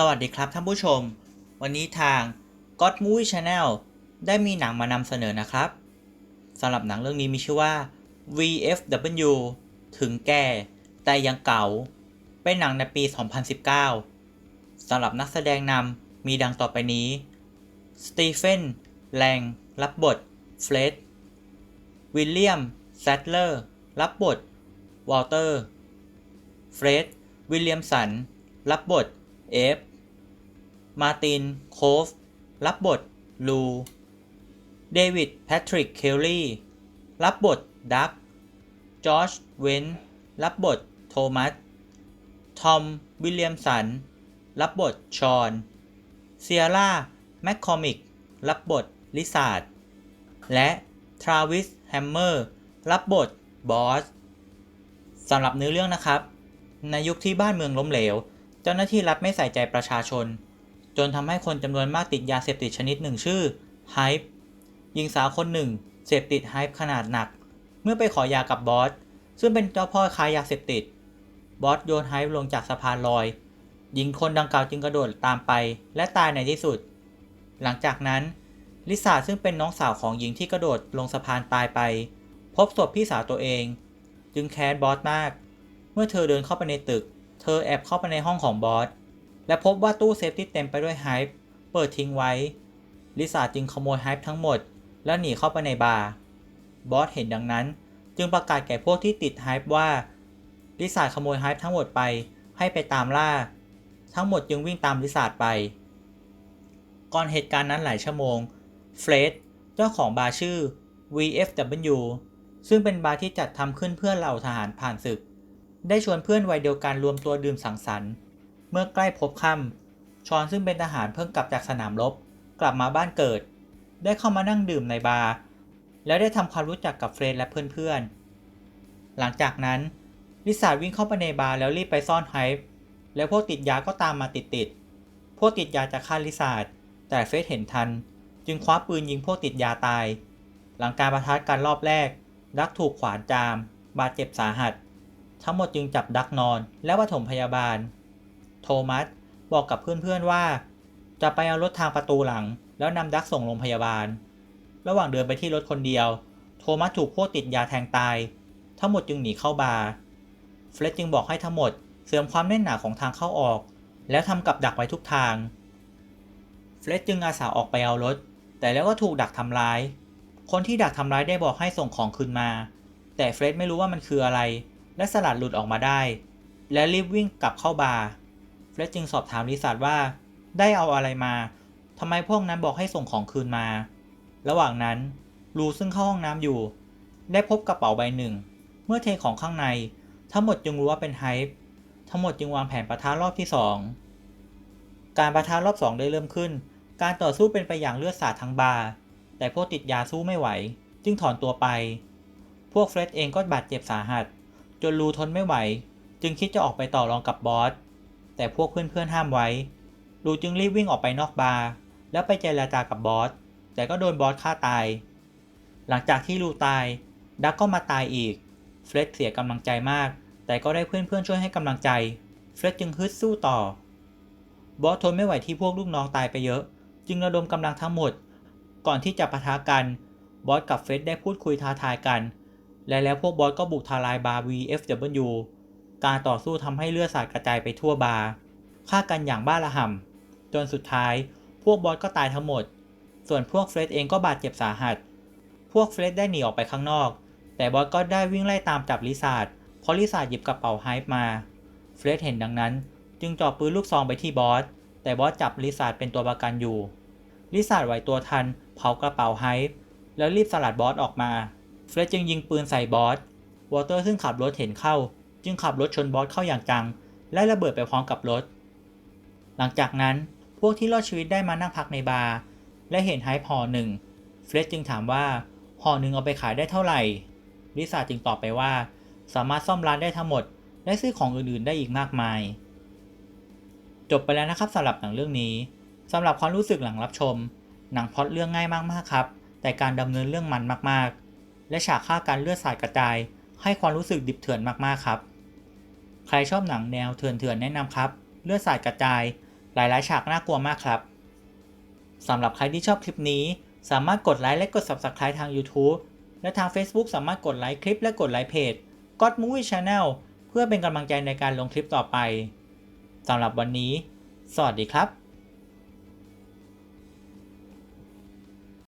สวัสดีครับท่านผู้ชม วันนี้ทาง God Movie Channel ได้มีหนังมานำเสนอนะครับสำหรับหนังเรื่องนี้มีชื่อว่า VFW ถึงแก่แต่ยังเก่า เป็นหนังในปี 2019สำหรับนักแสดงนำมีดังต่อไปนี้ สตีเฟน แลง รับบท เฟรดวิลเลียม แซตเลอร์ รับบท วอลเตอร์ เฟรด วิลเลียมสัน รับบท เอฟ มาร์ติน โคฟ รับบท ลู เดวิด แพทริก เคลลี่ รับบท ดักจอร์จ เวน รับบท โทมัส ทอม วิลเลียมสัน รับบท ชอน เซียร่า แมคคอมิก รับบท ลิซาร์ด และ ทราวิส แฮมเมอร์ รับบท บอส สำหรับเนื้อเรื่องนะครับ ในยุคที่บ้านเมืองล้มเหลว เจ้าหน้าที่รัฐไม่ใส่ใจประชาชน จนทำให้คนจำนวนมากติดยาเสพติดชนิดหนึ่งชื่อไฮป์หญิงสาวคนหนึ่ง เสพติดไฮป์ขนาดหนัก เมื่อไปขอยากับบอส ซึ่งเป็นเจ้าพ่อค้ายาเสพติด บอสโยนไฮป์ลงจากสะพานลอย หญิงคนดังกล่าวจึงกระโดดตามไป และตายในที่สุด หลังจากนั้น ลิซ่าซึ่งเป็นน้องสาวของหญิงที่กระโดดลงสะพานตายไป พบศพพี่สาวตัวเอง จึงแค้นบอสมาก เมื่อเธอเดินเข้าไปในตึก เธอแอบเข้าไปในห้องของบอส และพบว่าตู้เซฟที่เต็มไปด้วยไฮป์เปิดทิ้งไว้ ลิซ่าจึงขโมยไฮป์ทั้งหมด แล้วหนีเข้าไปในบาร์ บอสเห็นดังนั้น จึงประกาศแก่พวกที่ติดไฮป์ว่า ลิซ่าขโมยไฮป์ทั้งหมดไปให้ไปตามล่า ทั้งหมดจึงวิ่งตามลิซ่าไป ก่อนเหตุการณ์นั้นหลายชั่วโมง เฟรดเจ้าของบาร์ชื่อ VFW ซึ่งเป็นบาร์ที่จัดทำขึ้นเพื่อเหล่าทหารผ่านศึก ได้ชวนเพื่อนวัยเดียวกันรวมตัวดื่มสังสรรค์ เมื่อใกล้พบค่ำชอนซึ่งเป็นทหารเพิ่งกลับจากสนามรบ กลับมาบ้านเกิด ได้เข้ามานั่งดื่มในบาร์แล้วได้ทำความรู้จักกับเฟรดและเพื่อนๆ หลังจากนั้น ลิซาวิ่งเข้าไปในบาร์แล้วรีบไปซ่อนไฮป์แล้วพวกติดยาก็ตามมาติดๆ พวกติดยาจะฆ่าลิซ่าแต่เฟรดเห็นทัน จึงคว้าปืนยิงพวกติดยาตาย หลังการประทะกันรอบแรกดักถูกขวานจาม บาดเจ็บสาหัส ทั้งหมดจึงจับดักนอนและปฐมพยาบาล โทมัสบอกกับเพื่อนๆว่า จะไปเอารถทางประตูหลัง แล้วนำดักส่งโรงพยาบาล ระหว่างเดินไปที่รถคนเดียว โทมัสถูกพวกติดยาแทงตาย ทั้งหมดจึงหนีเข้าบาร์เฟร็ดจึงบอกให้ทั้งหมดเสริมความแน่นหนาของทางเข้าออก แล้วทำกับดักไว้ทุกทาง เฟร็ดจึงอาสาออกไปเอารถ แต่แล้วก็ถูกดักทำร้าย คนที่ดักทำร้ายได้บอกให้ส่งของคืนมา แต่เฟร็ดไม่รู้ว่ามันคืออะไร และสลัดหลุดออกมาได้ และรีบวิ่งกลับเข้าบาร์เฟร็ดจึงสอบถามลิซาร์ดว่า ได้เอาอะไรมาทำไมพวกนั้นบอกให้ส่งของคืนมา ระหว่างนั้นลูซึ่งเข้าห้องน้ำอยู่ ได้พบกระเป๋าใบหนึ่ง เมื่อเทของข้างใน ทั้งหมดจึงรู้ว่าเป็นไฮป์ทั้งหมดจึงวางแผนประทะรอบที่สองการประทะรอบสองได้เริ่มขึ้น การต่อสู้เป็นไปอย่างเลือดสาดทั้งบาร์แต่พวกติดยาสู้ไม่ไหว จึงถอนตัวไป พวกเฟร็ดเองก็บาดเจ็บสาหัส นลูทนไม่ไหว จึงคิดจะออกไปต่อรองกับบอส แต่พวกเพื่อนๆห้ามไว้ลูจึงรีบวิ่งออกไปนอกบาร์แล้วไปเจรจากับบอส แต่ก็โดนบอสฆ่าตาย หลังจากที่ลูตาย ดักก็มาตายอีก เฟร็ดเสียกำลังใจมาก แต่ก็ได้เพื่อนๆช่วยให้กำลังใจ เฟร็ดจึงฮึดสู้ต่อ บอสทนไม่ไหวที่พวกลูกน้องตายไปเยอะ จึงระดมกำลังทั้งหมด ก่อนที่จะปะทะกัน บอสกับเฟร็ดได้พูดคุยท้าทายกัน และแล้วพวกบอสก็บุกทลายบาร์ VFW การต่อสู้ทำให้เลือดสาดกระจายไปทั่วบาร์ฆ่ากันอย่างบ้าระห่ำจนสุดท้ายพวกบอสก็ตายทั้งหมด ส่วนพวกเฟรดเองก็บาดเจ็บสาหัส พวกเฟรดได้หนีออกไปข้างนอก แต่บอสก็ได้วิ่งไล่ตามจับลิซาร์ดเพราะลิซาร์ดหยิบกระเป๋าไฮป์มา เฟรดเห็นดังนั้น จึงจ่อปืนลูกซองไปที่บอส แต่บอสจับลิซาร์ดเป็นตัวประกันอยู่ ลิซาร์ดไหวตัวทัน เผากระเป๋าไฮป์แล้วรีบสลัดบอสออกมา เฟรดจึงยิงปืนใส่บอส วอเตอร์ซึ่งขับรถเห็นเข้า จึงขับรถชนบอสเข้าอย่างจัง และระเบิดไปพร้อมกับรถ หลังจากนั้นพวกที่รอดชีวิตได้มานั่งพักในบาร์และเห็นไฮพอหนึ่งเฟรดจึงถามว่าห่อหนึ่งเอาไปขายได้เท่าไหร่ลิซ่าจึงตอบไปว่า สามารถซ่อมร้านได้ทั้งหมด และซื้อของอื่นๆได้อีกมากมาย จบไปแล้วนะครับสำหรับหนังเรื่องนี้สำหรับความรู้สึกหลังรับชม หนังพล็อตเรื่องง่ายมากๆครับ แต่การดำเนินเรื่องมันมากๆ และฉากฆ่ากันเลือดสาดกระจาย ให้ความรู้สึกดิบเถื่อนมากๆครับ ใครชอบหนังแนวเถื่อนๆแนะนำครับ เลือดสาดกระจาย หลายๆ ฉากน่ากลัวมากครับสำหรับใครที่ชอบคลิปนี้ สามารถกดไลค์และกด Subscribe ทาง YouTube และทาง Facebook สามารถกดไลค์คลิปและกดไลค์เพจ God Movie Channel เพื่อเป็นกำลังใจในการลงคลิปต่อไปสำหรับวันนี้ สวัสดีครับ